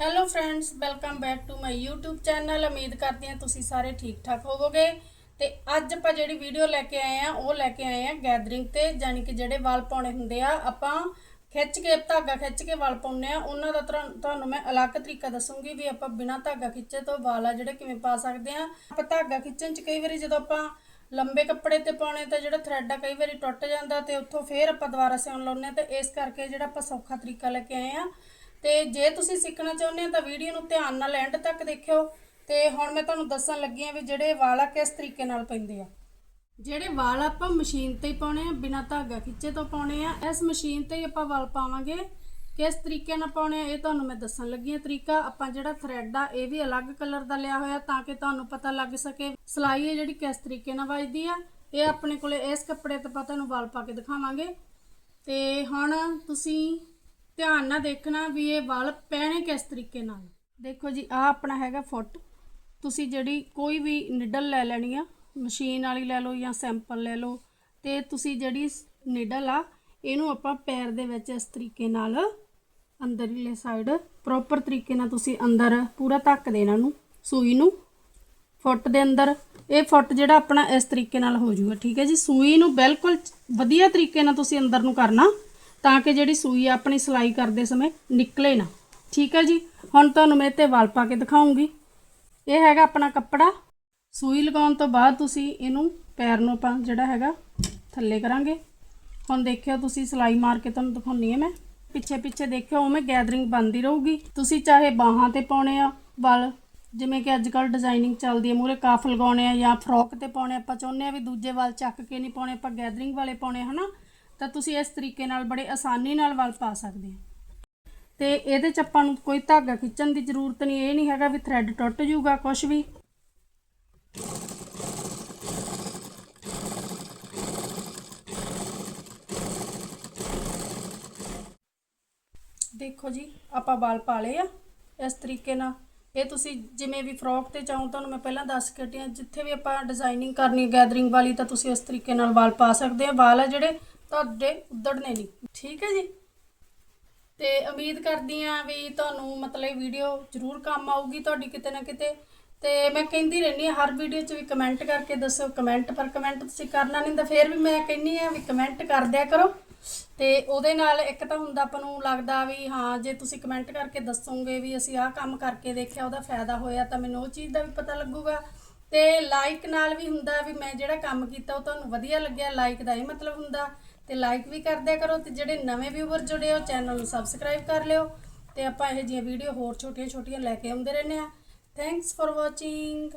Hello friends welcome back to my YouTube channel ਉਮੀਦ ਕਰਦੇ ਹਾਂ ਤੁਸੀਂ ਸਾਰੇ ਠੀਕ ਠਾਕ ਹੋਵੋਗੇ। ਤੇ ਅੱਜ ਆਪਾਂ ਜਿਹੜੀ ਵੀਡੀਓ ਲੈ ਕੇ ਆਏ ਆ, ਉਹ ਲੈ ਕੇ ਆਏ ਆ ਗੈਦਰਿੰਗ ਤੇ ਯਾਨੀ ਕਿ ਜਿਹੜੇ ਵਾਲ ਪਾਉਣੇ ਹੁੰਦੇ ਆ, ਆਪਾਂ ਖਿੱਚ ਕੇ, ਧਾਗਾ ਖਿੱਚ ਕੇ ਵਾਲ ਪਾਉਣੇ ਆ। ਉਹਨਾਂ ਦਾ ਤੁਹਾਨੂੰ ਮੈਂ ਅਲੱਗ ਤਰੀਕਾ ਦੱਸੂੰਗੀ ਵੀ ਆਪਾਂ ਬਿਨਾਂ ਧਾਗਾ ਖਿੱਚੇ ਤੋਂ ਵਾਲ ਆ ਜਿਹੜੇ ਕਿਵੇਂ ਪਾ ਸਕਦੇ ਆ। ਆਪਾਂ ਧਾਗਾ ਖਿੱਚਣ ਚ ਕਈ ਵਾਰੀ ਜਦੋਂ ਆਪਾਂ ਲੰਬੇ ਕੱਪੜੇ ਤੇ ਪਾਉਣੇ, ਤਾਂ ਜਿਹੜਾ ਥ੍ਰੈਡ ਆ ਕਈ ਵਾਰੀ ਟੁੱਟ ਜਾਂਦਾ ਤੇ ਉੱਥੋਂ ਫੇਰ ਆਪਾਂ ਦੁਬਾਰਾ ਸਿਉਣ ਲਾਉਂਦੇ ਆ। ਤੇ ਇਸ ਕਰਕੇ ਜਿਹੜਾ ਆਪਾਂ ਸੌਖਾ ਤਰੀਕਾ ਲੈ ਕੇ ਆਏ ਆ। ਤੇ ਜੇ ਤੁਸੀਂ ਸਿੱਖਣਾ ਚਾਹੁੰਦੇ ਹੋ ਤਾਂ ਵੀਡੀਓ ਨੂੰ ਧਿਆਨ ਨਾਲ ਐਂਡ ਤੱਕ ਦੇਖਿਓ ਤੇ ਹੁਣ ਮੈਂ ਤੁਹਾਨੂੰ ਦੱਸਣ ਲੱਗੀ ਆ ਵੀ ਜਿਹੜੇ ਵਾਲ ਆ ਕਿਸ ਤਰੀਕੇ ਨਾਲ ਪੈਂਦੇ ਆ। ਜਿਹੜੇ ਵਾਲ ਆਪਾਂ ਮਸ਼ੀਨ ਤੇ ਹੀ ਪਾਉਣੇ ਆ, ਬਿਨਾਂ ਧਾਗਾ ਖਿੱਚੇ ਤੋਂ ਪਾਉਣੇ ਆ, ਇਸ ਮਸ਼ੀਨ ਤੇ ਹੀ ਆਪਾਂ ਵਾਲ ਪਾਵਾਂਗੇ। ਕਿਸ ਤਰੀਕੇ ਨਾਲ ਪਾਉਣੇ ਆ, ਇਹ ਤੁਹਾਨੂੰ ਮੈਂ ਦੱਸਣ ਲੱਗੀ ਆ ਤਰੀਕਾ ਆਪਾਂ ਜਿਹੜਾ ਥ੍ਰੈਡ ਆ, ਇਹ ਵੀ ਅਲੱਗ ਕਲਰ ਦਾ ਲਿਆ ਹੋਇਆ ਤਾਂ ਕਿ ਤੁਹਾਨੂੰ ਪਤਾ ਲੱਗ ਸਕੇ ਸਲਾਈ ਹੈ ਜਿਹੜੀ ਕਿਸ ਤਰੀਕੇ ਨਾਲ ਵੱਜਦੀ ਆ। ਇਹ ਆਪਣੇ ਕੋਲੇ ਇਸ ਕੱਪੜੇ ਤੇ ਆਪਾਂ ਤੁਹਾਨੂੰ ਵਾਲ ਪਾ ਕੇ ਦਿਖਾਵਾਂਗੇ। ਤੇ ਹੁਣ ਤੁਸੀਂ ਧਿਆਨ ਨਾਲ ਦੇਖਣਾ ਵੀ ਇਹ ਵਾਲ ਪੈਣੇ ਕਿਸ ਤਰੀਕੇ ਨਾਲ ਦੇਖੋ ਜੀ ਆ ਆਪਣਾ ਹੈਗਾ ਫੁੱਟ। ਤੁਸੀਂ ਜਿਹੜੀ ਕੋਈ ਵੀ ਨਿਡਲ ਲੈ ਲੈਣੀ ਆ, ਮਸ਼ੀਨ ਵਾਲੀ ਲੈ ਲਓ ਜਾਂ ਸੈਂਪਲ ਲੈ ਲਓ, ਤੇ ਤੁਸੀਂ ਜਿਹੜੀ ਨਿਡਲ ਆ, ਇਹਨੂੰ ਆਪਾਂ ਪੈਰ ਦੇ ਵਿੱਚ ਇਸ ਤਰੀਕੇ ਨਾਲ ਅੰਦਰਲੇ ਸਾਈਡ ਪ੍ਰੋਪਰ ਤਰੀਕੇ ਨਾਲ ਤੁਸੀਂ ਅੰਦਰ ਪੂਰਾ ਧੱਕ ਦੇਣਾ ਇਹਨੂੰ ਸੂਈ ਨੂੰ, ਫੁੱਟ ਦੇ ਅੰਦਰ। ਇਹ ਫੁੱਟ ਜਿਹੜਾ ਆਪਣਾ ਇਸ ਤਰੀਕੇ ਨਾਲ ਹੋ ਜਾਊਗਾ ਠੀਕ ਹੈ ਜੀ? ਸੂਈ ਨੂੰ ਬਿਲਕੁਲ ਵਧੀਆ ਤਰੀਕੇ ਨਾਲ ਤੁਸੀਂ ਅੰਦਰ ਨੂੰ ਕਰਨਾ। ਤਾਂ ਕਿ ਜਿਹੜੀ ਸੂਈ ਆ ਆਪਣੀ ਸਿਲਾਈ ਕਰਦੇ ਸਮੇਂ ਨਿਕਲੇ ਨਾ। ਠੀਕ ਹੈ ਜੀ? ਹੁਣ ਤੁਹਾਨੂੰ ਮੈਂ ਤੇ ਵਾਲ ਪਾ ਕੇ ਦਿਖਾਉਂਗੀ। ਇਹ ਹੈਗਾ ਆਪਣਾ ਕੱਪੜਾ। ਸੂਈ ਲਗਾਉਣ ਤੋਂ ਬਾਅਦ ਤੁਸੀਂ ਇਹਨੂੰ ਪੈਰ ਨੂੰ ਆਪਾਂ ਜਿਹੜਾ ਹੈਗਾ ਥੱਲੇ ਕਰਾਂਗੇ। ਹੁਣ ਦੇਖਿਓ ਤੁਸੀਂ ਸਿਲਾਈ ਮਾਰ ਕੇ ਤੁਹਾਨੂੰ ਦਿਖਾਉਣੀ ਹੈ ਮੈਂ। ਪਿੱਛੇ ਪਿੱਛੇ ਦੇਖਿਓ ਉਵੇਂ ਗੈਦਰਿੰਗ ਬਣਦੀ ਰਹੂਗੀ। ਤੁਸੀਂ ਚਾਹੇ ਬਾਹਾਂ ਤੇ ਪਾਉਣੇ ਆ ਵਾਲ, ਜਿਵੇਂ ਕਿ ਅੱਜ ਕੱਲ ਡਿਜ਼ਾਈਨਿੰਗ ਚੱਲਦੀ ਹੈ ਮੂਰੇ ਕਾਫ ਲਗਾਉਣੇ ਆ ਜਾਂ ਫਰੋਕ ਤੇ ਪਾਉਣੇ ਆਪਾਂ ਚਾਹੁੰਦੇ ਆ ਵੀ ਦੂਜੇ ਵਾਲ ਚੱਕ ਕੇ ਨਹੀਂ ਪਾਉਣੇ, ਆਪਾਂ ਗੈਦਰਿੰਗ ਵਾਲੇ ਪਾਉਣੇ, ਹਨਾ? ਤਾਂ ਤੁਸੀਂ ਇਸ ਤਰੀਕੇ ਨਾਲ ਬੜੇ ਆਸਾਨੀ ਨਾਲ ਵਾਲ ਪਾ ਸਕਦੇ ਆ ਤੇ ਇਹਦੇ ਚ ਆਪਾਂ ਨੂੰ ਕੋਈ ਧਾਗਾ ਖਿੱਚਣ ਦੀ ਜ਼ਰੂਰਤ ਨਹੀਂ, ਇਹ ਨਹੀਂ ਹੈਗਾ ਵੀ ਥ੍ਰੈਡ ਟੁੱਟ ਜਾਊਗਾ ਕੁਝ ਵੀ। ਦੇਖੋ ਜੀ, ਆਪਾਂ ਵਾਲ ਪਾ ਲਏ ਆ ਇਸ ਤਰੀਕੇ ਨਾਲ। ਇਹ ਤੁਸੀਂ ਜਿਵੇਂ ਵੀ ਫਰੋਕ ਤੇ ਚਾਹੋ, ਤੁਹਾਨੂੰ ਮੈਂ ਪਹਿਲਾਂ ਦੱਸ ਕੇ ਹਟੀ ਹਾਂ, ਜਿੱਥੇ ਵੀ ਆਪਾਂ ਡਿਜ਼ਾਈਨਿੰਗ ਕਰਨੀ ਗੈਦਰਿੰਗ ਵਾਲੀ, ਤਾਂ ਤੁਸੀਂ ਇਸ ਤਰੀਕੇ ਨਾਲ ਵਾਲ ਪਾ ਸਕਦੇ ਆ। ਵਾਲ ਆ ਜਿਹੜੇ ਤੁਹਾਡੇ ਉਧੜਨੇ ਨਹੀਂ ਠੀਕ ਹੈ ਜੀ? ਤੇ ਉਮੀਦ ਕਰਦੀ ਆ ਵੀ ਤੁਹਾਨੂੰ ਮਤਲਬ ਵੀਡੀਓ ਜ਼ਰੂਰ ਕੰਮ ਆਊਗੀ ਤੁਹਾਡੀ ਕਿਤੇ ਨਾ ਕਿਤੇ। ਤੇ ਮੈਂ ਕਹਿੰਦੀ ਰਹਿੰਦੀ ਆ ਹਰ ਵੀਡੀਓ 'ਚ ਵੀ ਕਮੈਂਟ ਕਰਕੇ ਦੱਸੋ। ਕਮੈਂਟ ਪਰ ਕਮੈਂਟ ਤੁਸੀਂ ਕਰਨਾ ਨਹੀਂ ਤਾਂ ਫੇਰ ਵੀ ਮੈਂ ਕਹਿੰਨੀ ਆ ਵੀ ਕਮੈਂਟ ਕਰ ਦਿਆ ਕਰੋ। ਤੇ ਉਹਦੇ ਨਾਲ ਇੱਕ ਤਾਂ ਹੁੰਦਾ ਆਪਾਂ ਨੂੰ ਲੱਗਦਾ ਵੀ ਹਾਂ, ਜੇ ਤੁਸੀਂ ਕਮੈਂਟ ਕਰਕੇ ਦੱਸੋਗੇ ਵੀ ਅਸੀਂ ਆਹ ਕੰਮ ਕਰਕੇ ਦੇਖਿਆ, ਉਹਦਾ ਫਾਇਦਾ ਹੋਇਆ ਤਾਂ ਮੈਨੂੰ ਉਹ ਚੀਜ਼ ਦਾ ਵੀ ਪਤਾ ਲੱਗੂਗਾ। ਤੇ ਲਾਈਕ ਨਾਲ ਵੀ ਹੁੰਦਾ ਵੀ ਮੈਂ ਜਿਹੜਾ ਕੰਮ ਕੀਤਾ ਉਹ ਤੁਹਾਨੂੰ ਵਧੀਆ ਲੱਗਿਆ। ਲਾਈਕ ਦਾ ਇਹ ਮਤਲਬ ਹੁੰਦਾ। ਤੇ ਲਾਈਕ ਵੀ ਕਰ ਦਿਆ ਕਰੋ ਤੇ ਜਿਹੜੇ ਨਵੇਂ ਵਿਊਵਰ ਜੁੜੇ ਹੋ ਚੈਨਲ ਨੂੰ ਸਬਸਕ੍ਰਾਈਬ ਕਰ ਲਿਓ ਤੇ ਆਪਾਂ ਇਹੋ ਜਿਹੀਆਂ ਵੀਡੀਓ ਹੋਰ ਛੋਟੀਆਂ ਛੋਟੀਆਂ ਲੈ ਕੇ ਆਉਂਦੇ ਰਹਿੰਦੇ ਆ ਥੈਂਕਸ ਫॉर ਵਾਚਿੰਗ